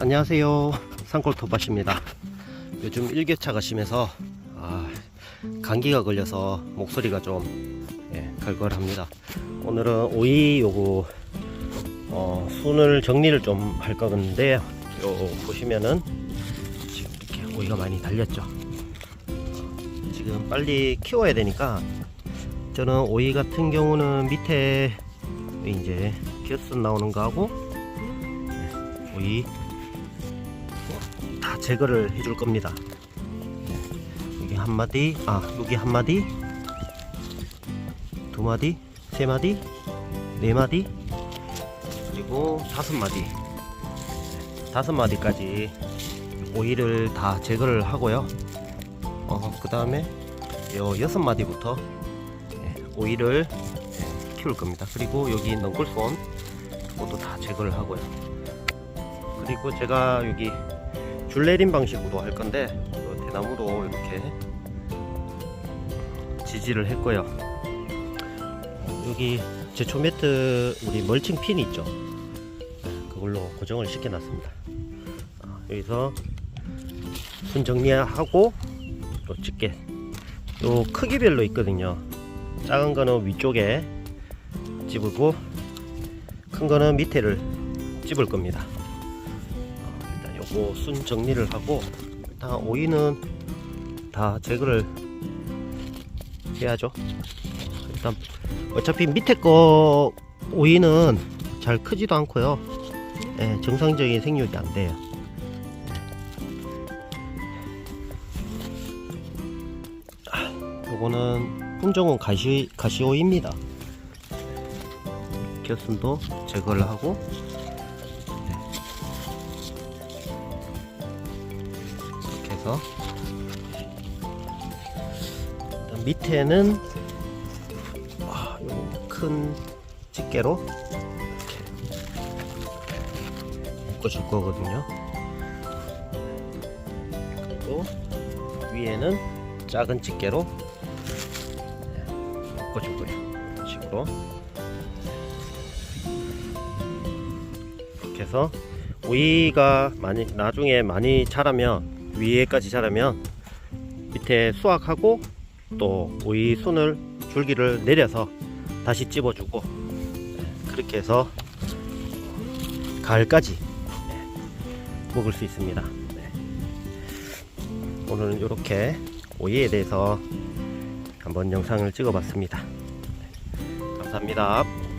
안녕하세요. 산골토밭입니다. 요즘 일교차가 심해서 아, 감기가 걸려서 목소리가 좀 예, 걸걸합니다. 오늘은 오이 요거 어, 순을 정리를 좀할 거건데요. 요 보시면은 지금 이렇게 오이가 많이 달렸죠. 어, 지금 빨리 키워야 되니까 저는 오이 같은 경우는 밑에 이제 기어스 나오는 거 하고 예, 오이 다 제거를 해줄 겁니다. 예, 여기 한 마디, 아 여기 한 마디, 두 마디, 세 마디, 네 마디, 그리고 다섯 마디, 다섯 마디까지 오이를 다 제거를 하고요. 어, 그 다음에 요 여섯 마디부터 예, 예, 키울 겁니다. 그리고 여기 넝굴손 그것도 다 제거를 하고요. 그리고 제가 여기 줄 내림 방식으로 할 건데 그 대나무로 이렇게 지지를 했고요. 여기 제초 매트 우리 멀칭 핀 있죠? 그걸로 고정을 시켜 놨습니다. 아, 여기서 순 정리하고 또 집게 요 크기별로 있거든요. 작은 거는 위쪽에 집고 큰 거는 밑에를 집을 겁니다. 요거 순 정리를 하고 일단 오이는 다 제거를 해야죠. 일단 어차피 밑에 거 오이는 잘 크지도 않고요. 예, 정상적인 생육이 안 돼요. 아, 요거는 품종은 가시 가시오입니다. 겨순도 제거를 하고 일단 밑에는 아, 요큰 집게로 이렇게 묶어줄 거거든요. 그리고 위에는 작은 집게로 네, 묶어줄 거예요. 이런 식으로. 이렇게 해서 오이가 많이 나중에 많이 자라면 위에까지 자라면 밑에 수확하고 또 오이 손을 줄기를 내려서 다시 찝어주고 네, 그렇게 해서 가을까지 네, 먹을 수 있습니다. 네. 오늘은 이렇게 오이에 대해서 한번 영상을 찍어 봤습니다. 네, 감사합니다.